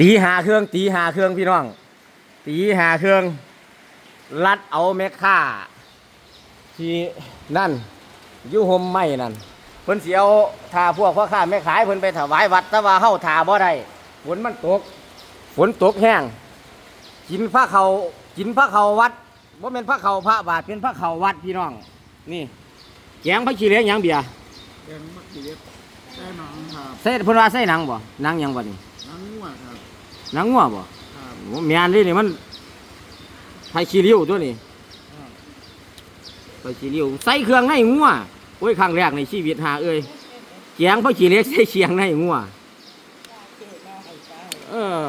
ตีหาเครื่องตีหาเครื่องพี่น้อง ตีหาเครื่อง รัดเอาแม่ค่า ที่นั่นยุหมไม่นั่นเพิ่นเสียวทาพวกพ่อค้าแม่ขายเพิ่นไปถวายวัดแต่ว่าเฮาทาบ่ได้ฝนมันตก ฝนตกแห้งกินพระเขากินพระเขาวัดบ่เป็นพระเขาพระบาทเป็นพระเขาวัดพี่น้อง นี่แกงพระขี้เลี้ยงยังเบียร์แกงมะเขือ แค่หนังครับใส่เพิ่นว่าใส่หนังบ่หนังหยังบ่นี่หนังงัวครับหนังงัวบ่ครับโอ้แม่นนี่นี่มันไผ่ขี้ริ้วตัวนี้ครับไผ่ขี้ริ้วใส่เครื่องในงัวโอ้ยครั้งแรกในชีวิตหาเอ้ยแกงพระขี้เหล็กใส่เคียงในงัวเออ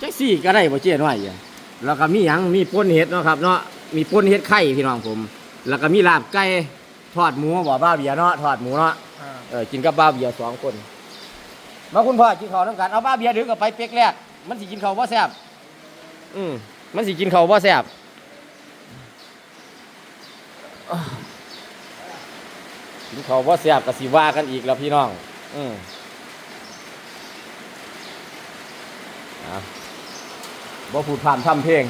จักซี่ก็ได้บ่เจ๊น้อยอะแล้วก็มีหยังมีป่นเห็ดเนาะครับเนาะมีป่นเห็ดไข่พี่น้องผม แล้วก็มีลาบไก่ทอดหมูบ่บ้าเบียร์เนาะทอดหมูเนาะครับ เออกินกับบ้าเบียร์สองคน มาคุณพ่อกินข้าวน้ำกันเอาบ้าเบียร์ดึกกับไปเป๊กแรกมันสิกินข้าวบ่แซ่บอืมมันสิกินข้าวบ่แซ่บอ้าวกินข้าวบ่แซ่บก็สิว่ากันอีกแล้วพี่น้อง อืมอะบ่พูดผ่านทำเพลง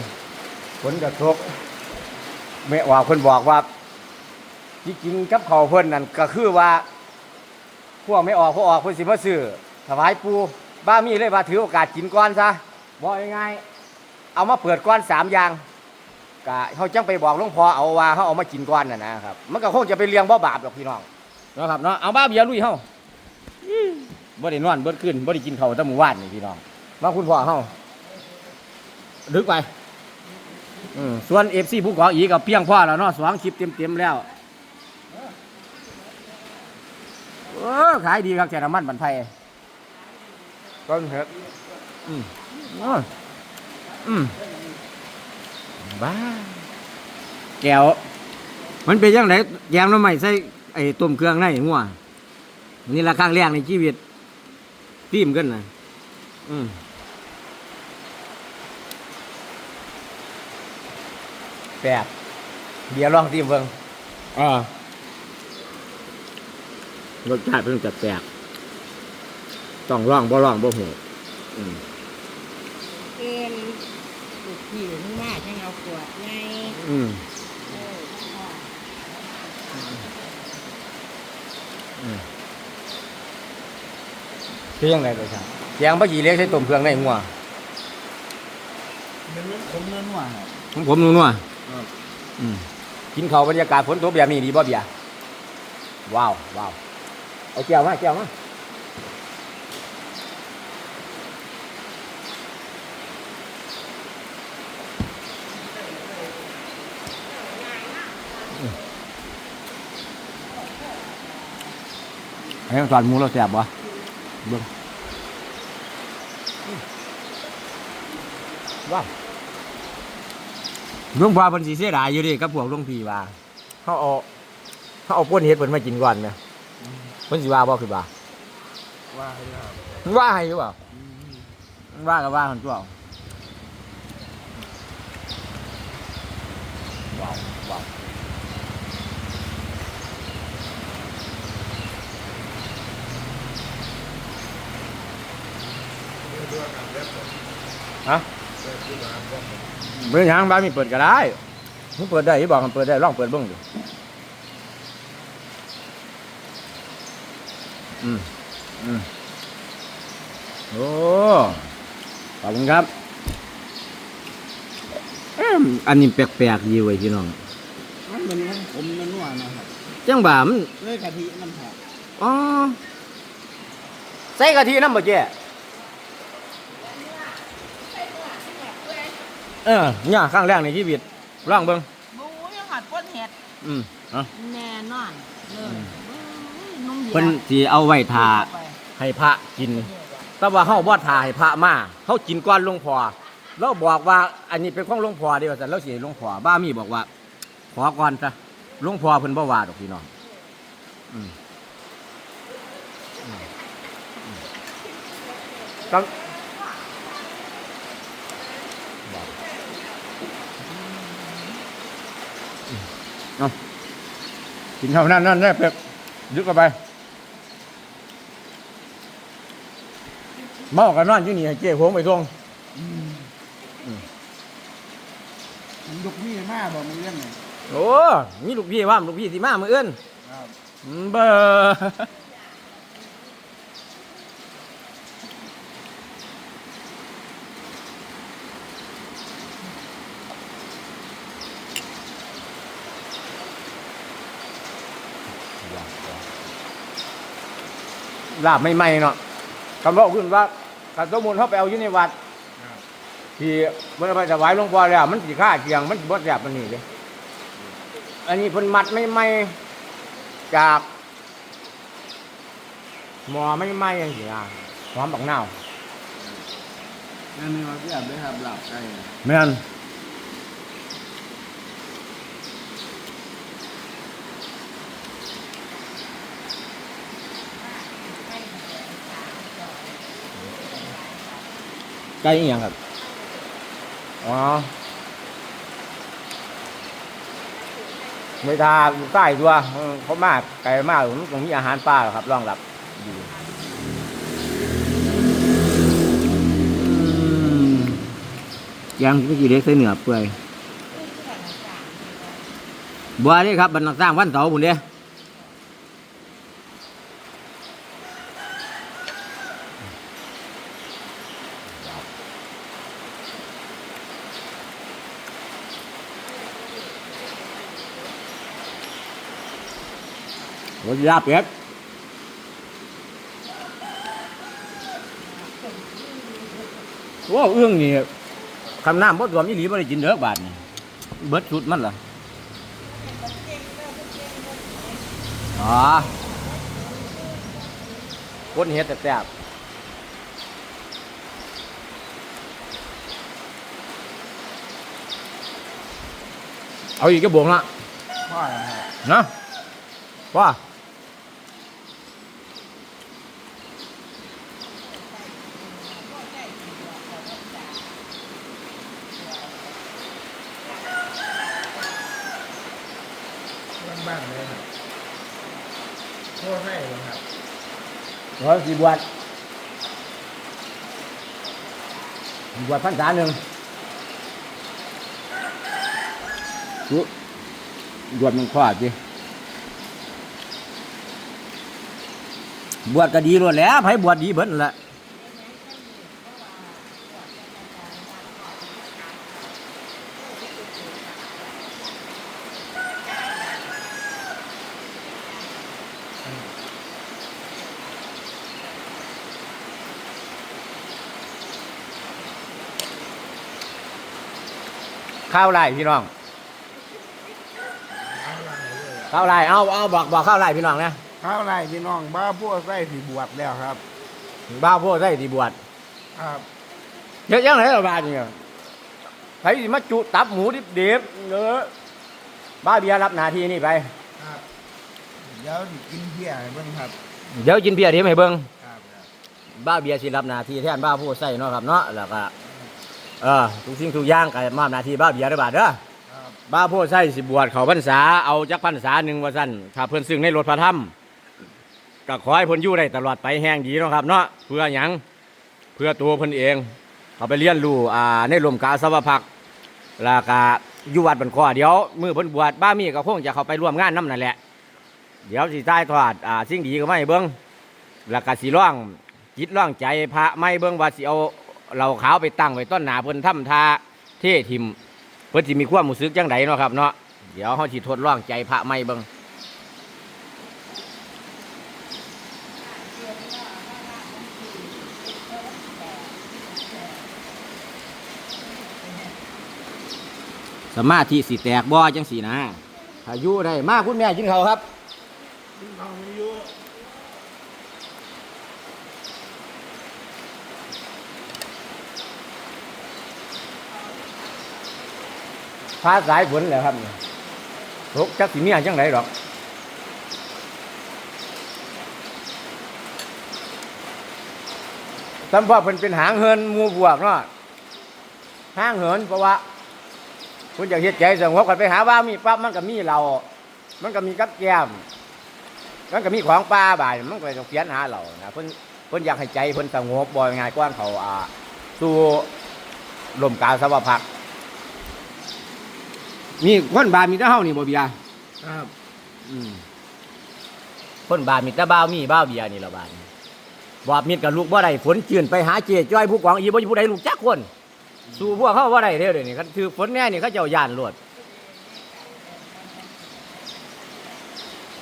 ผลกระทบแม่ว่าคนบอกว่าที่กินกับข้าวเพิ่นนั่นก็คือว่า พวกไม่ออกพวกออกเพิ่นสิมาซื้อถวายปูบ้ามีเลยว่าถือโอกาสกินก่อนซะบอกง่ายๆเอามาเปิดก้อนสามอย่างกะเขาจังไปบอกหลวงพ่อเอาว่าเขาเอามากินก่อนน่ะนะครับ มันก็คงจะไปเลี้ยงบ่บาปหรอกพี่น้องนะครับเนาะเอาบ้าเบียร์ลุยเฮาอื้อบ่ได้นอนเบิดขึ้นบ่ได้กินข้าวแต่มื้อวานนี่พี่น้องมาคุณพ่อเฮาดึกไปส่วน FC ผู้ก่ออีกก็เพียงพอแล้วเนาะสองคลิปเต็มๆแล้ว เออขายดีครับแกน้ำมันบันไทยต้นเห็ดอืมอ้ออืมบ้าแก้วมันเป็นยังไงแยมน้ำใหม่ใส่ไอ้ต้มเครื่องในหัวนี่ละครั้งแรกในชีวิตตีมกันนะอืมแปดเดี๋ยวลองตีมเบิ่งอ่า รสชาติเพิ่งจะแปลกต้องร่องบ่ร่องบ่หูอืมเอ็นลูกพี่มึงมาจังเอาขวดไงอืมเออคือยังไงเลยครับเสียงปะกี่เล็กใช้ต้มเครื่องในหัวเป็นผมเนื้องัวครับของผมนัวครับๆอืมกินข้าวบรรยากาศฝนตกแบบนี้ดีบ่เบียร์ว้าวว้าว เอาแก้วมาแก้วมาให้มันสอนหมูเราแซ่บบ่เบิ่งว้าวหลวงพ่อเพิ่นสิเสียดายอยู่ดิกับพวกหลวงพี่ว่าเขาเอาเขาเอาป้นเฮ็ดเพิ่นมากินก่อนแหม เพิ่นสิว่าบ่คือว่าว่าให้ครับมันว่าให้หรือเปล่าอืมมันว่าก็ว่าคนตัวว้าวว้าวฮะเมื่อยังบ้านมีเปิดก็ได้มึงเปิดได้ที่บอกมันเปิดได้ลองเปิดเบ้างดู อืมอืมโอ้ขอบคุณครับเอิ่มอันนี้แปลกๆดีเว้ยพี่น้องมันเป็นของผมเนื้องัวนะครับจังบ่ามันเลยกะทิมันหอมอ๋อใส่กะทิน้ำบ่เจ๊เออเนี่ยครั้งแรกในชีวิตลองเบิ่งบูยังหัดก้นเห็ดอืมเอะ แน่นอนเลยบู๊ย นุ่มเดียวเพิ่นสิเอาไว้ทาไปให้พระกิน แต่ว่าเฮาบ่ทาให้พระมาเฮากินก่อนหลวงพ่อเราบอกว่าอันนี้เป็นของหลวงพ่อเดียวแต่เราสิให้หลวงพ่อบ้ามีบอกว่าขอก่อนซะหลวงพ่อเพิ่นบ่ว่าดอกพี่น้องอืมอืมอืมต้องอืมเอากินเท่านั้นนั่นแน่เป็กยึ ดเข้าไปเมากันนอนอยู่นี่ให้เจ๊ผมไปส่งอืมอืมมันยกมีดมาบอกมันเรื่องไงโอ้มีลูกพี่ว่าลูกพี่สิมามื้ออื่นครับ อืมเบอร์ ลาบไม่ไหมเนาะคำบอกขึ้นว่าขันสมมุนเขาไปเอาอยู่ในวัดครับที่เมื่อไปถวายหลวงพ่อแล้ว มันสิค่าเกียง มันสิบ่แซ่บมันนี่เด้อันนี้เพิ่นมัดไม่ไหมจากหมอไม่ไหม้ยังสิอะหอมบักนาวนั่นนี่มาเสียบเลยครับหลับไก่น่ะแม่น ไก่อีหยังครับ อ๋อไม่ทาอยู่ใต้ตัวเขามากไก่มากมันตรงนี้อาหารป่าหรอครับรองรับอยู่ยังไม่กี่เล็กใส่เหนือเปื่อยบัวนี่ครับบรรณาสร้างวันเสาร์ผมเด้ วันลาเป็ดว้าวเอื้องนี่คำน้ำบดรวมยี่หลีบ่ได้กินเด้อบาทนี่เบิดชุดมันเหรออ๋อคนเฮ็ดแซ่บๆเอาอีกกระบวงละพ่อนะครับนะว่า บ้านๆเลยครับโทษให้เลย ครับร้อยสี่บวชบวชพรรษาหนึ่งจุบวชมันข้อจีบวชก็ดีรวดแล้วไผบวชดีเบิ้ลละ ข้าวไรพี่น้องข้าวไรเอาเอาบอกบอกข้าวไรพี่น้องนะข้าวไรพี่น้องบ้าพวกไส้ที่บวชแล้วครับบ้าวโพดได้ที่บวชครับเยอะยังไงละบาทเนี่ยใครสิมาจุตับหมูดิบเดบเนื้อบ้าเบียร์รับหนาทีนี่ไปครับเดี๋ยวสิกินเพี้ยให้เบิ่งครับเดี๋ยวกินเบียร์เดี๋ยวให้เบิ่งครับครับบ้าเบียร์สิรับหนาทีแทนบ้าโพดใส่เนาะครับเนาะแล้วก็ เออทุกสิ่งทุกอย่างก็มอบหนาทีบ้าเบียร์ได้อบาทเด้อครับบ้าโพดใส่สิบวชเขาพรรษาเอาจักพรรษาหนึ่งว่าสั้นถ้าเพิ่นซึ่งในรถพระธรรมก็ขอให้เพิ่นอยู่ได้ตลอดไปแห้งดีเนาะครับเนาะเพื่อหยังเพื่อตัวเพิ่นเอง เขาไปเรียนรู้อ่าในลมกาสวพักตร์แล้วก็อยู่วัดบันคอเดี๋ยวมือเพิ่นบวชบ้ามีก็คงจะเข้าไปร่วมงานน้นั่นแหละ เดี๋ยวสิใต้ทอดอ่าสิ่งดีก็ไม่เบิ้งแล้วก็สิร่องจิตร่องใจพระไม่เบิ้งว่าสิเอา เราขาวไปตั้งไว้ต้นหนาเพิ่นถ้ำทาเท่ทิมเพิ่นสิมีความรู้สึกจังไดเนาะครับเนาะเดี๋ยวเฮาสิทดลองใจพระไม่เบิ่งสมาธิสิแตกบ่จังสีนะถ้าอยู่ได้มาคุณแม่กินข้าวครับเอาไม่อยู่ ฟ้าสายฝนแล้วครับนี่ตกจักสิเมียจังไดดอกสำพ่อเพิ่นเป็นหางเหินมูบวกเนาะหางเหินเพราะว่าเพิ่นอยากเฮ็ดใจสงบกันไปหาว่ามีปั๊บมันก็มีเรา มันก็มีกับแก้ม มันก็มีของปลาบ่าย มันก็ต้องเขียนหาเรานะเพิ่นเพิ่นอยากให้ใจเพิ่นสงบบ่ง่ายกว่าเขาอ่าสู่ลมกาวสวพัก มีคนบามีแต่เฮานี่บ่เบียร์ครับอืมคนบามีแต่บ้าวมีบ้าวเบียร์นี่ละบาดนี้บอบมิดกับลูกบ่ได้ฝนจืนไปหาเจจ้อยผู้กองอีบ่อยู่ผู้ใดลูกจักคน สู้พวกเขาบ่ได้เด้อเดี๋ยวนี้คันถือฝนแน่นี่เขาเจ้าย่านโลด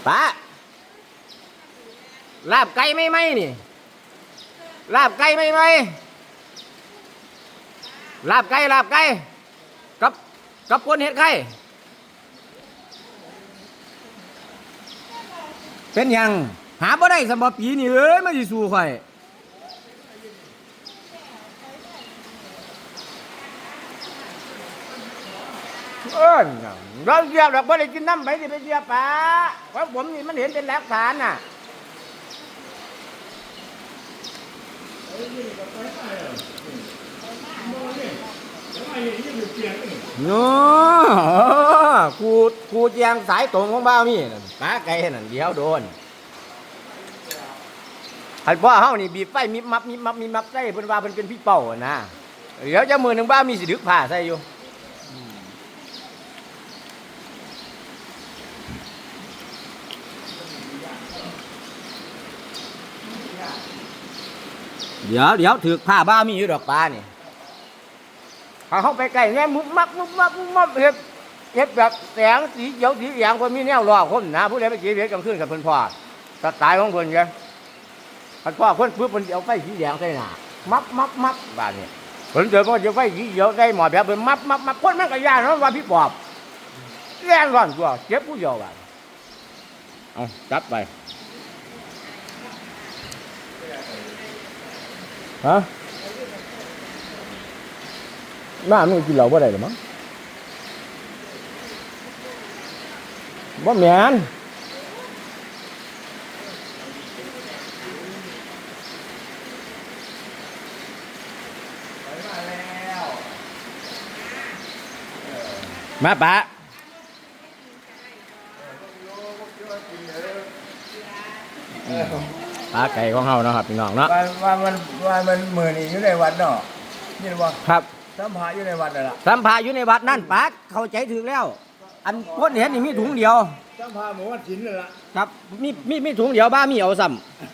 ป้าลาบไก่ไหม่ไหมนี่ ลาบไก่ไหม่ไหมลาบไก่ลาบไก่กับ กับคนเห็ดไข่เป็นหยัง หาบ่ได้สำหรับปีนี่เอ้ยมาสิสู้ข่อยเอิ้นเราเสียบดอกบ่ได้กินน้ำไปสิไปเสียบป่าเพราะผมนี่มันเห็นเป็นหลักฐานน่ะเนาะกูกูแจงสายตรงของบ้าวมีนั่นปลาไก่นั่นเดี๋ยวโดนหันพ่อเฮานี่บีบไฟมิบมับมิบมับมิบมับใส่เพิ่นว่าเพิ่นเป็นพี่เป้านะเดี๋ยวจะมือหนึ่งบ้ามีสิดึกผ้าใส่อยู่เดี๋ยวเดี๋ยวถือผ้าบ้ามีอยู่ดอกปลานี่ พาเข้าไปใกล้แง่ยมุบมับมุบมับมุบมับเฮ็ดเฮ็ดแบบแสงสีเขียวสีเหลืองคนมีแนวรอคนนะผู้ใดไปเสียเวทกลางคืนกับเพิ่นพ่อสไตล์ของเพิ่นไงพันพ่อคนปุ๊บเพิ่นเอาไฟสีแดงใส่หน้ามับมับมับบ้านนี่เพิ่นเจอก็จะไฟสีเขียวใส่หมอแบบเพิ่นมับมับมับคนแมันก็ยานเนาะว่าพี่ปอบแรงร้อนตัวเจ็บผู้เดียวบ้านเอาจับไปฮะ น้ามึงกินเหล้าบ่ได้หรือมั้งบ่แม่นมาปะปลาไก่ของเฮาเนาะครับพี่น้องเนาะ ว่าว่ามันว่ามันมือนี่อยู่ในวัดเนาะนี่ว่า ครับ สัมภาอยู่ในวัดนั่นล่ะสัมภาอยู่ในวัดนั่นปากเข้าใจถึงแล้ว อันคนเห็นนี่มีถุงเดียว สัมภาหมู่วัดศิลป์นั่นล่ะครับมีมีมีถุงเดียวบ้ามีเอาซ้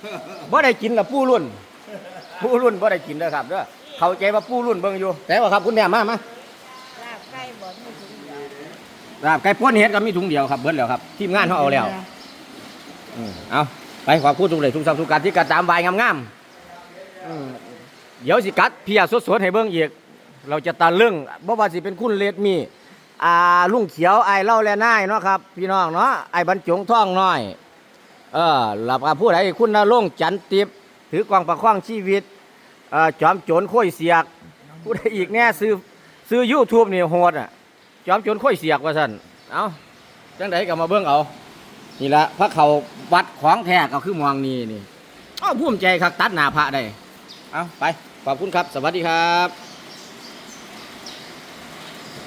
ำบ่ได้กินกับปูรุ่น ปูรุ่นบ่ได้กินเด้อครับเด้อเข้าใจว่าปูรุ่นเบิ่งอยู่แต่ว่าครับคุณแม่มามาลาบไก่บ่มีถุงเดียวครับไก่ป้นเห็ดก็มีถุงเดียวครับเบิดแล้วครับทีมงานเขาเอาแล้วอืมเอาไปขอบคุณทุกเลยทุกสัมทุกการที่กระตามใบายงามๆอืมเดี๋ยวสิกัดเพียสดๆให้เบิ่งอีก เราจะตาเรื่องบ่ว่าสิเป็นคุณเลดมีอ่าลุงเขียวไอเล่าแลน่ายเนาะครับ พี่น้องเนาะไอบรรจงท่องน้อย เออหลับกับผู้ใดคุณนรงจันติบถือกวางประคว้างชีวิตเอ่อจอมโจรโค้ยเสียก ผู้ใดอีกแน่ซื้อซื้อยูทูบนี่โหดอะจอมโจรโค้ยเสียกว่าสั่นเอาจังไดก็มาเบิ่งเอานี่ละพระเขาวัดของแท้ก็คือมองนี้นี่อ้าวภูมิใจครับตัดหน้าพระได้ เอาไป ขอบคุณครับ สวัสดีครับ